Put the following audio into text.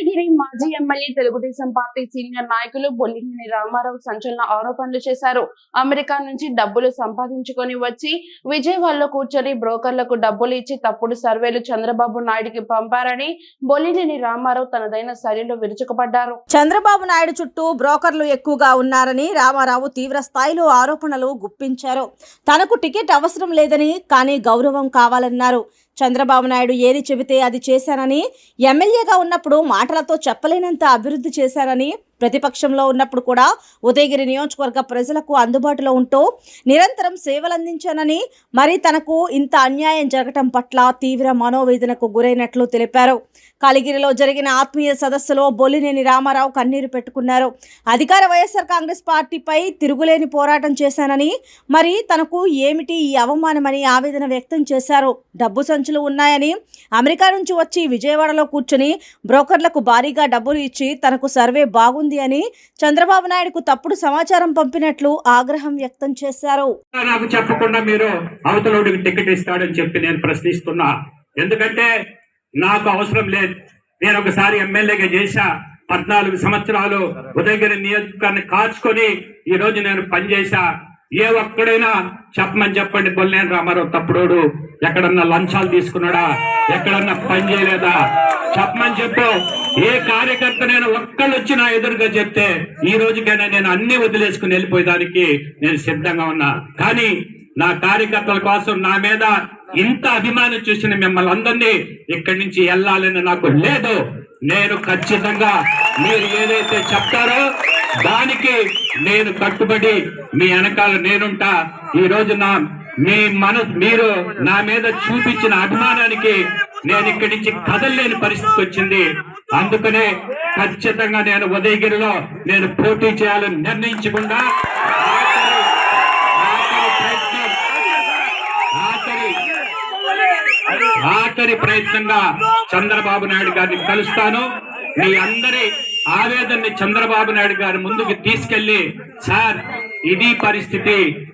ఉదయగిరి మాజీ MLA Telugu Desam party senior నాయకులు బొల్లినేని రామారావు సంచలన ఆరోపణలు చేశారు. అమెరికా నుంచి డబ్బులు సంపాదించుకొని వచ్చి విజయవాడలో కూర్చొని బ్రోకర్లకు డబ్బులు ఇచ్చి తప్పుడు సర్వేలు చంద్రబాబు నాయుడికి పంపారని బొల్లినేని రామారావు తనదైన శైలిలో విరుచుకుపడ్డారు. చంద్రబాబు నాయుడు చుట్టూ బ్రోకర్లు ఎక్కువగా ఉన్నారని రామారావు తీవ్ర స్థాయిలో ఆరోపణలు గుప్పించారు. తనకు టికెట్ అవసరం లేదని కానీ గౌరవం కావాలన్నారు. చంద్రబాబు నాయుడు ఏది చెబితే అది చేశానని ఎమ్మెల్యేగా ఉన్నప్పుడు మాటలతో చెప్పలేనంత అభివృద్ధి చేశారని ప్రతిపక్షంలో ఉన్నప్పుడు కూడా ఉదయగిరి నియోజకవర్గ ప్రజలకు అందుబాటులో ఉంటూ నిరంతరం సేవలందించానని మరి తనకు ఇంత అన్యాయం జరగటం పట్ల తీవ్ర మనోవేదనకు గురైనట్లు తెలిపారు. కలిగిరిలో జరిగిన ఆత్మీయ సదస్సులో బొల్లినేని రామారావు కన్నీరు పెట్టుకున్నారు. అధికార వైఎస్ఆర్ కాంగ్రెస్ పార్టీపై తిరుగులేని పోరాటం చేశానని మరి తనకు ఏమిటి ఈ అవమానమని ఆవేదన వ్యక్తం చేశారు. డబ్బు సంచులు ఉన్నాయని అమెరికా నుంచి వచ్చి విజయవాడలో కూర్చుని బ్రోకర్లకు భారీగా డబ్బులు ఇచ్చి తనకు సర్వే బాగుంది అని చంద్రబాబు నాయుడుకు తప్పుడు సమాచారం పంపినట్లు ఆగ్రహం వ్యక్తం చేశారు. నాకు చెప్పకుండా మీరు అవతలోడికి టికెట్ ఇస్తాడని చెప్పి నేను ప్రశ్నిస్తున్నా. ఎందుకంటే నాకు అవసరం లేదు. నేను ఒకసారి ఎమ్మెల్యేగా చేశా. పద్నాలుగు సంవత్సరాలు ఉదయగిరి నియోజకవర్గాన్ని కాచుకొని ఈ రోజు నేను పనిచేశా. ఏ ఒక్కడైనా చెప్పమని చెప్పండి బొల్లేని రామారావు తప్పుడోడు. ఎక్కడన్నా లంచాలు తీసుకున్నాడా? ఎక్కడన్నా పని చేయలేదా? చెప్పమని చెప్పు. ఏ కార్యకర్త నేను ఒక్కళ్ళు వచ్చి నా ఎదురుగా చెప్తే ఈ రోజుకైనా నేను అన్ని వదిలేసుకుని వెళ్ళిపోయేదానికి నేను సిద్ధంగా ఉన్నా. కానీ నా కార్యకర్తల కోసం నా మీద ఇంత అభిమానం చూసిన మిమ్మల్ని అందరినీ ఇక్కడి నుంచి వెళ్ళాలని నాకు లేదు. నేను ఖచ్చితంగా మీరు ఏదైతే చెప్తారో దానికి నేను కట్టుబడి మీ వెనకాల నేనుంటా. ఈ రోజు నా మీ మన మీరు నా మీద చూపించిన అభిమానానికి నేను ఇక్కడి నుంచి కదలలేని పరిస్థితి వచ్చింది. అందుకనే ఖచ్చితంగా నేను ఉదయగిరిలో నేను పోటీ చేయాలని నిర్ణయించకుండా ఆఖరి ప్రయత్నంగా చంద్రబాబు నాయుడు గారిని కలుస్తాను. మీ అందరి ఆవేదనని చంద్రబాబు నాయుడు గారి ముందుకు తీసుకెళ్ళి సార్ ఇది పరిస్థితి